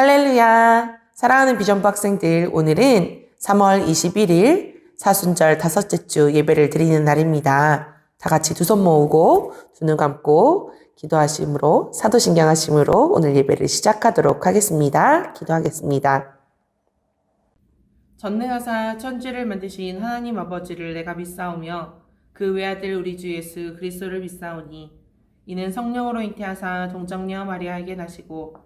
할렐루야! 사랑하는 비전부 학생들, 오늘은 3월 21일 사순절 다섯째 주 예배를 드리는 날입니다. 다 같이 두 손 모으고 두 눈 감고 기도하심으로 사도신경 하심으로 오늘 예배를 시작하도록 하겠습니다. 기도하겠습니다. 전능하사 천지를 만드신 하나님 아버지를 내가 믿사오며 그 외아들 우리 주 예수 그리스도를 믿사오니 이는 성령으로 잉태하사 동정녀 마리아에게 나시고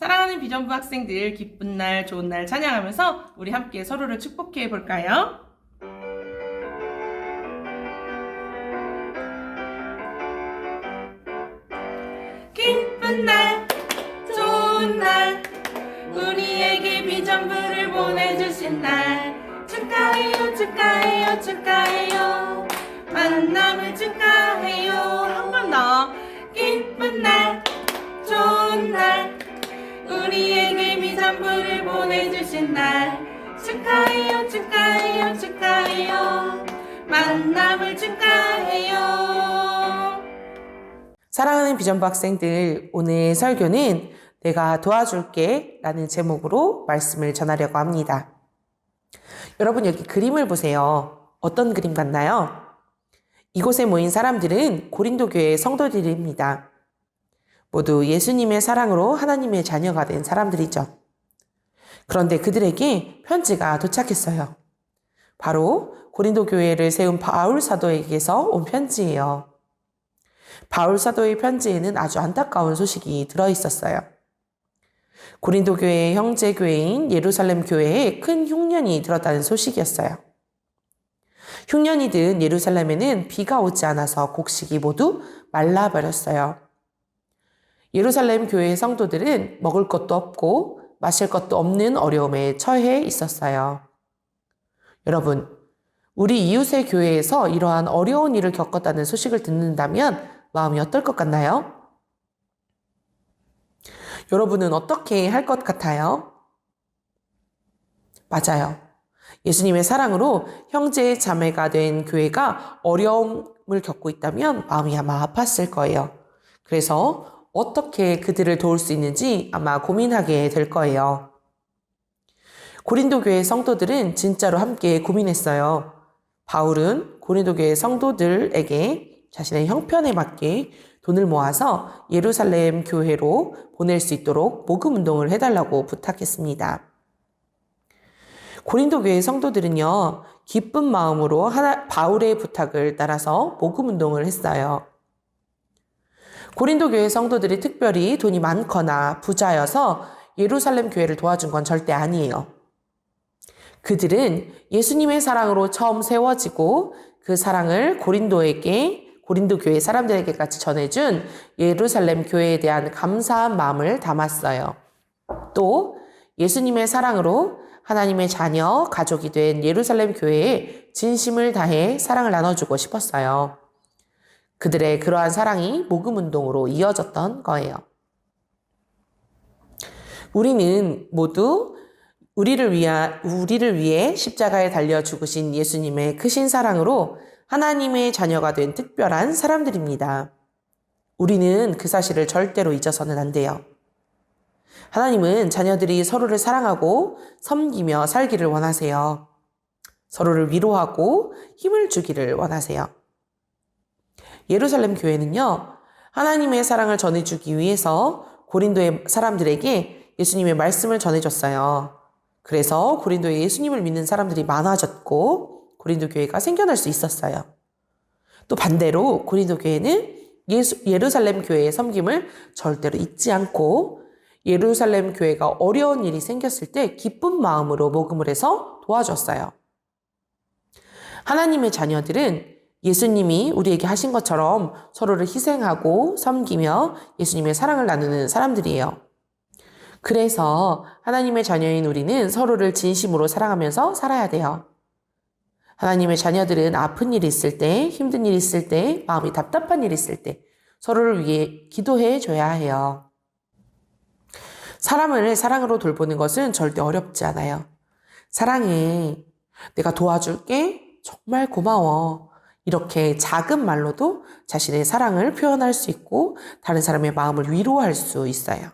사랑하는 비전부 학생들 기쁜 날 좋은 날 찬양하면서 우리 함께 서로를 축복해 볼까요? 기쁜 날 좋은 날 우리에게 비전부를 보내주신 날. 축하해요 축하해요 축하해요. 만남을 축하해요. 한 번 더 비전부를 보내주신 날 축하해요 축하해요 축하해요 만남을 축하해요 사랑하는 비전부 학생들, 오늘 설교는 내가 도와줄게 라는 제목으로 말씀을 전하려고 합니다. 여러분 여기 그림을 보세요. 어떤 그림 같나요? 이곳에 모인 사람들은 고린도 교회의 성도들입니다. 모두 예수님의 사랑으로 하나님의 자녀가 된 사람들이죠. 그런데 그들에게 편지가 도착했어요. 바로 고린도 교회를 세운 바울 사도에게서 온 편지예요. 바울 사도의 편지에는 아주 안타까운 소식이 들어 있었어요. 고린도 교회의 형제 교회인 예루살렘 교회에 큰 흉년이 들었다는 소식이었어요. 흉년이 든 예루살렘에는 비가 오지 않아서 곡식이 모두 말라버렸어요. 예루살렘 교회의 성도들은 먹을 것도 없고 마실 것도 없는 어려움에 처해 있었어요. 여러분, 우리 이웃의 교회에서 이러한 어려운 일을 겪었다는 소식을 듣는다면 마음이 어떨 것 같나요? 여러분은 어떻게 할 것 같아요? 맞아요. 예수님의 사랑으로 형제 자매가 된 교회가 어려움을 겪고 있다면 마음이 아마 아팠을 거예요. 그래서 어떻게 그들을 도울 수 있는지 아마 고민하게 될 거예요. 고린도 교회 성도들은 진짜로 함께 고민했어요. 바울은 고린도 교회 성도들에게 자신의 형편에 맞게 돈을 모아서 예루살렘 교회로 보낼 수 있도록 모금 운동을 해달라고 부탁했습니다. 고린도 교회 성도들은요, 기쁜 마음으로 하나, 바울의 부탁을 따라서 모금 운동을 했어요. 고린도 교회 성도들이 특별히 돈이 많거나 부자여서 예루살렘 교회를 도와준 건 절대 아니에요. 그들은 예수님의 사랑으로 처음 세워지고 그 사랑을 고린도에게 고린도 교회 사람들에게까지 전해준 예루살렘 교회에 대한 감사한 마음을 담았어요. 또 예수님의 사랑으로 하나님의 자녀, 가족이 된 예루살렘 교회에 진심을 다해 사랑을 나눠주고 싶었어요. 그들의 그러한 사랑이 모금 운동으로 이어졌던 거예요. 우리는 모두 우리를 위하, 우리를 위해 십자가에 달려 죽으신 예수님의 크신 사랑으로 하나님의 자녀가 된 특별한 사람들입니다. 우리는 그 사실을 절대로 잊어서는 안 돼요. 하나님은 자녀들이 서로를 사랑하고 섬기며 살기를 원하세요. 서로를 위로하고 힘을 주기를 원하세요. 예루살렘 교회는요, 하나님의 사랑을 전해주기 위해서 고린도의 사람들에게 예수님의 말씀을 전해줬어요. 그래서 고린도에 예수님을 믿는 사람들이 많아졌고, 고린도 교회가 생겨날 수 있었어요. 또 반대로 고린도 교회는 예수, 예루살렘 교회의 섬김을 절대로 잊지 않고 예루살렘 교회가 어려운 일이 생겼을 때 기쁜 마음으로 모금을 해서 도와줬어요. 하나님의 자녀들은 예수님이 우리에게 하신 것처럼 서로를 희생하고 섬기며 예수님의 사랑을 나누는 사람들이에요. 그래서 하나님의 자녀인 우리는 서로를 진심으로 사랑하면서 살아야 돼요. 하나님의 자녀들은 아픈 일이 있을 때, 힘든 일이 있을 때, 마음이 답답한 일이 있을 때 서로를 위해 기도해 줘야 해요. 사람을 사랑으로 돌보는 것은 절대 어렵지 않아요. 사랑해. 내가 도와줄게. 정말 고마워. 이렇게 작은 말로도 자신의 사랑을 표현할 수 있고 다른 사람의 마음을 위로할 수 있어요.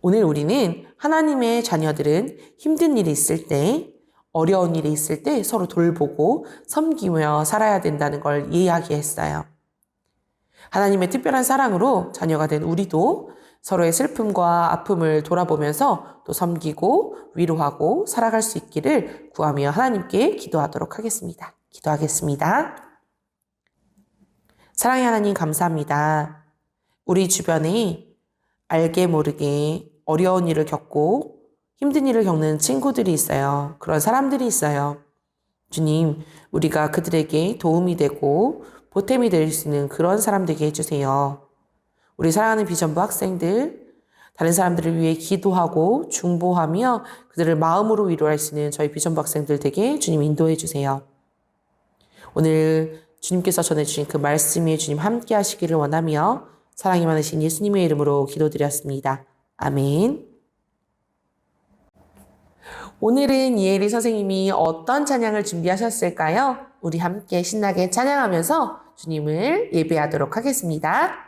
오늘 우리는 하나님의 자녀들은 힘든 일이 있을 때, 어려운 일이 있을 때 서로 돌보고 섬기며 살아야 된다는 걸 이야기했어요. 하나님의 특별한 사랑으로 자녀가 된 우리도 서로의 슬픔과 아픔을 돌아보면서 또 섬기고 위로하고 살아갈 수 있기를 구하며 하나님께 기도하도록 하겠습니다. 기도하겠습니다. 사랑의 하나님 감사합니다. 우리 주변에 알게 모르게 어려운 일을 겪고 힘든 일을 겪는 친구들이 있어요. 그런 사람들이 있어요. 주님, 우리가 그들에게 도움이 되고 보탬이 될 수 있는 그런 사람 되게 해주세요. 우리 사랑하는 비전부 학생들, 다른 사람들을 위해 기도하고 중보하며 그들을 마음으로 위로할 수 있는 저희 비전부 학생들 되게 주님 인도해 주세요. 오늘 주님께서 전해주신 그 말씀이 주님 함께 하시기를 원하며 사랑이 많으신 예수님의 이름으로 기도드렸습니다. 아멘. 오늘은 이혜리 선생님이 어떤 찬양을 준비하셨을까요? 우리 함께 신나게 찬양하면서 주님을 예배하도록 하겠습니다.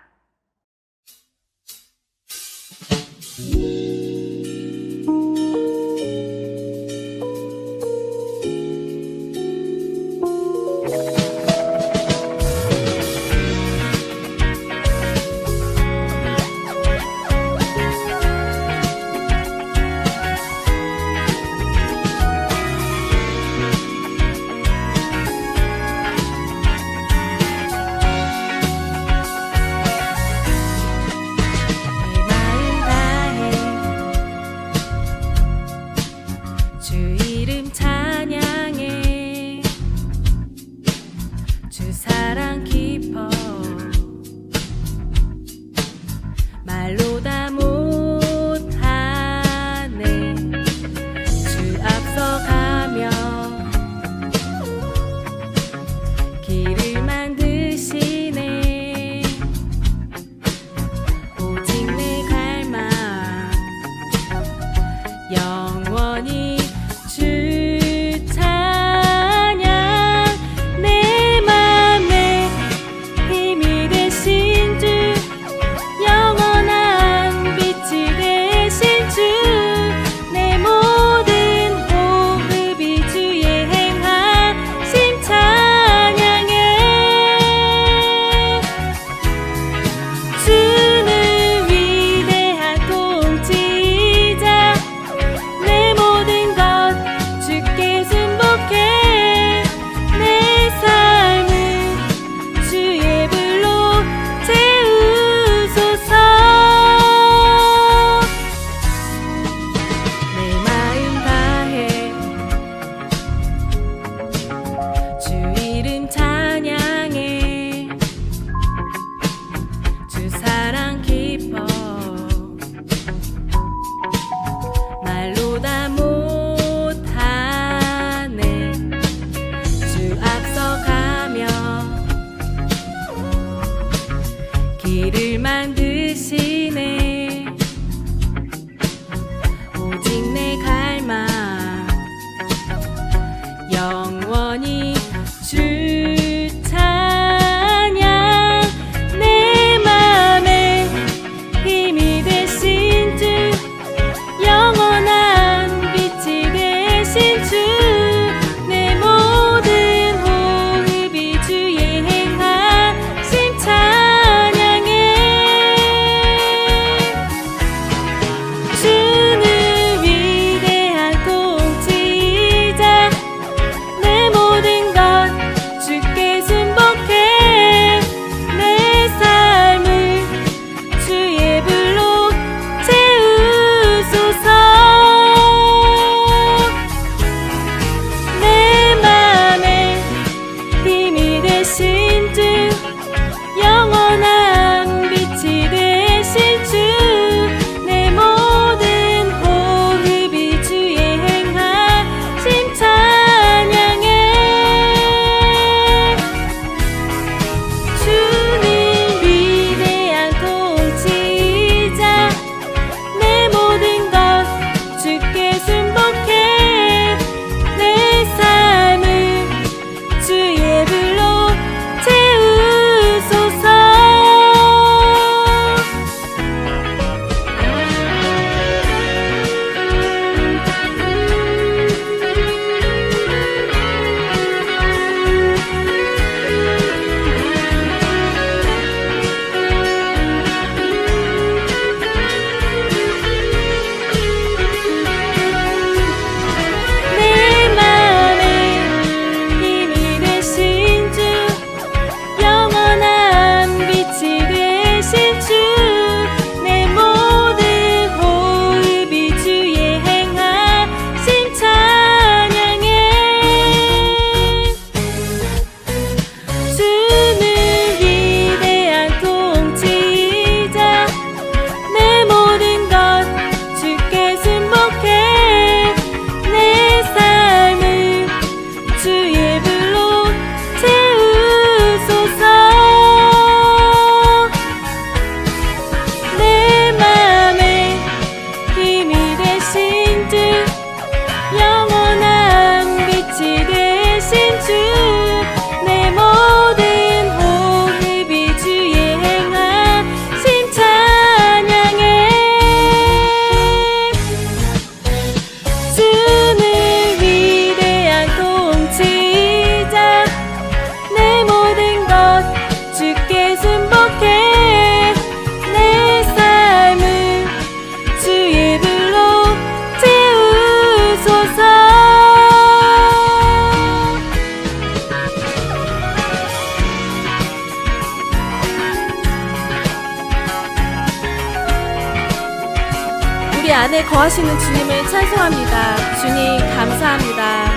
거하시는 주님을 찬송합니다. 주님, 감사합니다.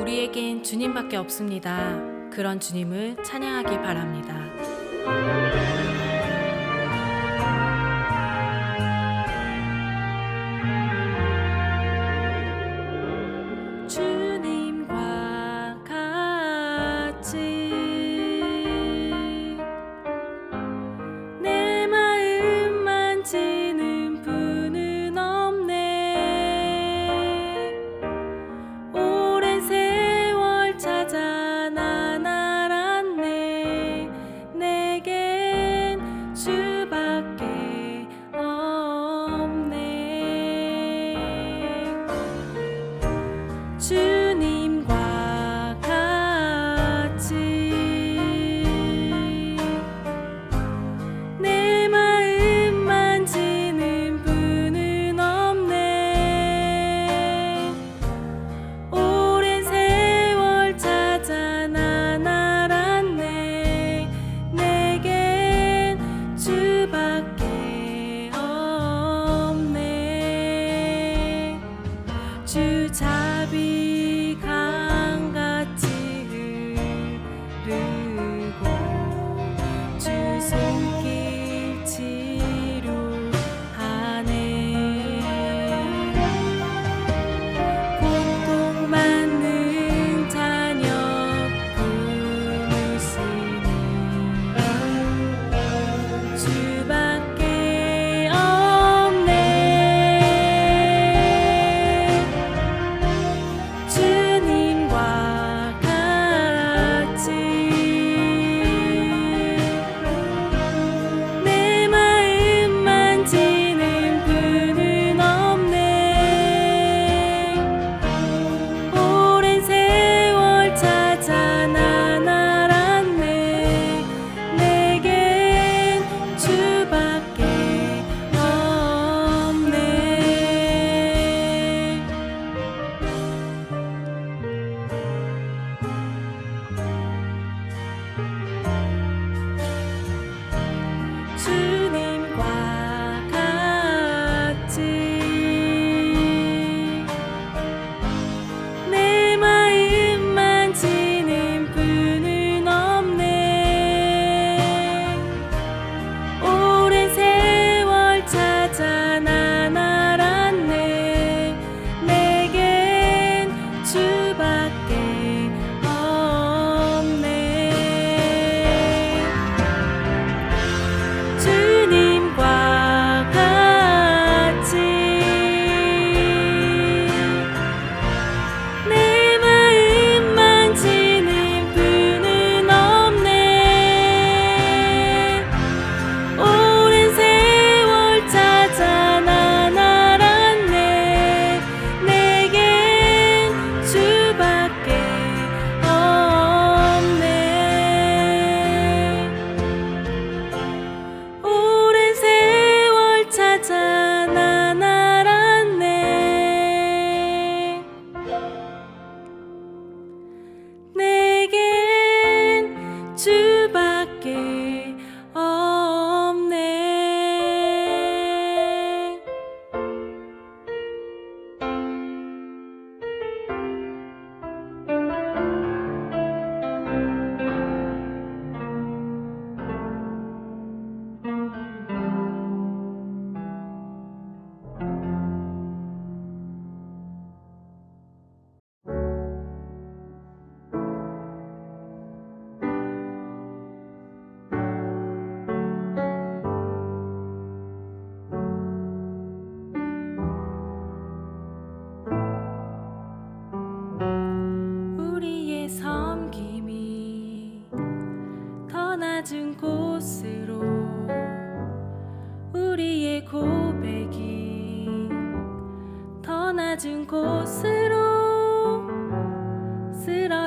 우리에겐 주님밖에 없습니다. 그런 주님을 찬양하기 바랍니다. to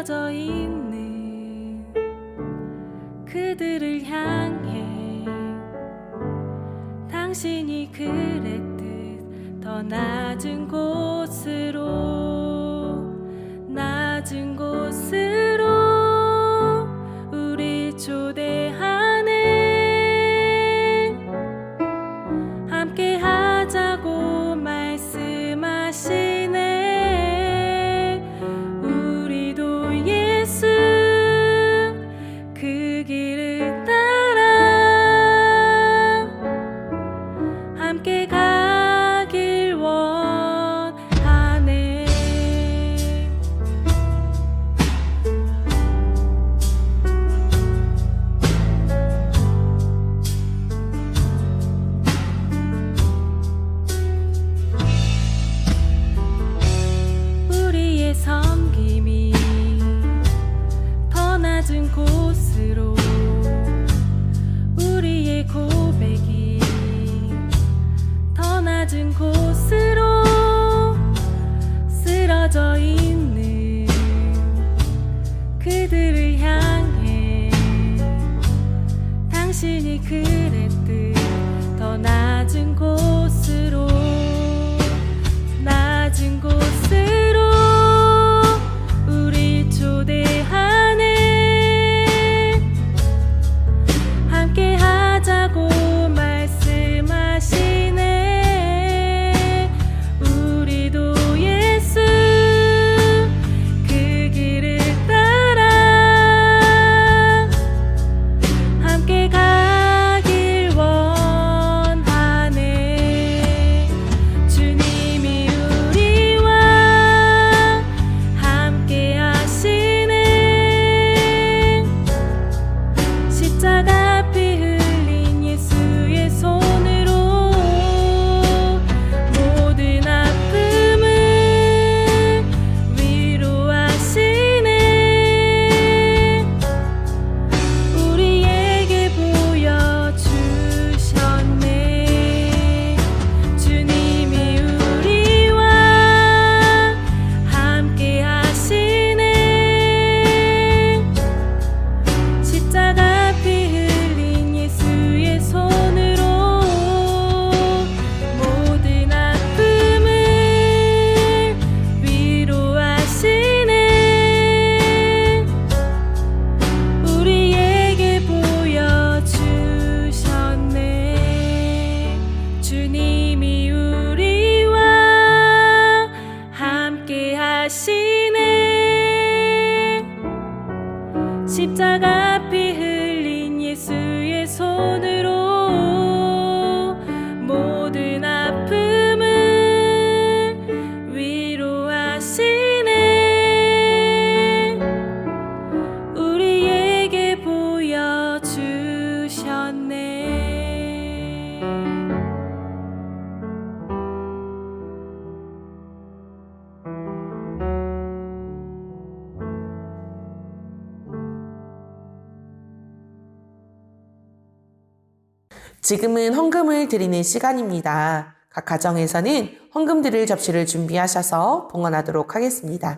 쓰러져 있는 그들을 향해. 당신이 그랬듯 더 낮은 곳으로 낮은 곳으로 십자가 지금은 헌금을 드리는 시간입니다. 각 가정에서는 헌금 드릴 접시를 준비하셔서 봉헌하도록 하겠습니다.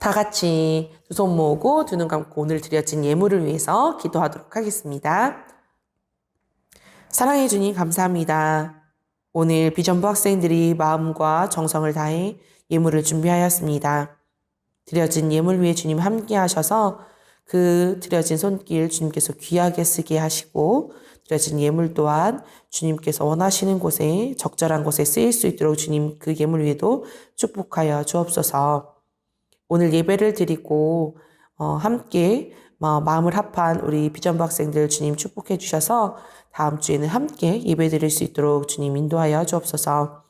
다 같이 두 손 모으고 두 눈 감고 오늘 드려진 예물을 위해서 기도하도록 하겠습니다. 사랑해 주님 감사합니다. 오늘 비전부 학생들이 마음과 정성을 다해 예물을 준비하였습니다. 드려진 예물 위에 주님 함께 하셔서 그 드려진 손길 주님께서 귀하게 쓰게 하시고 드려진 예물 또한 주님께서 원하시는 곳에 적절한 곳에 쓰일 수 있도록 주님 그 예물 위에도 축복하여 주옵소서. 오늘 예배를 드리고 어, 함께 어, 마음을 합한 우리 비전부 학생들 주님 축복해 주셔서 다음 주에는 함께 예배 드릴 수 있도록 주님 인도하여 주옵소서.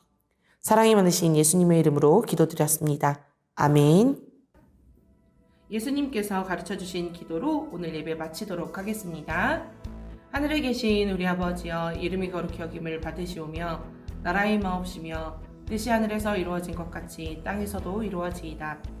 사랑이 많으신 예수님의 이름으로 기도드렸습니다. 아멘. 예수님께서 가르쳐 주신 기도로 오늘 예배 마치도록 하겠습니다. 하늘에 계신 우리 아버지여 이름이 거룩히 여김을 받으시오며 나라의 마옵시며 뜻이 하늘에서 이루어진 것 같이 땅에서도 이루어지이다.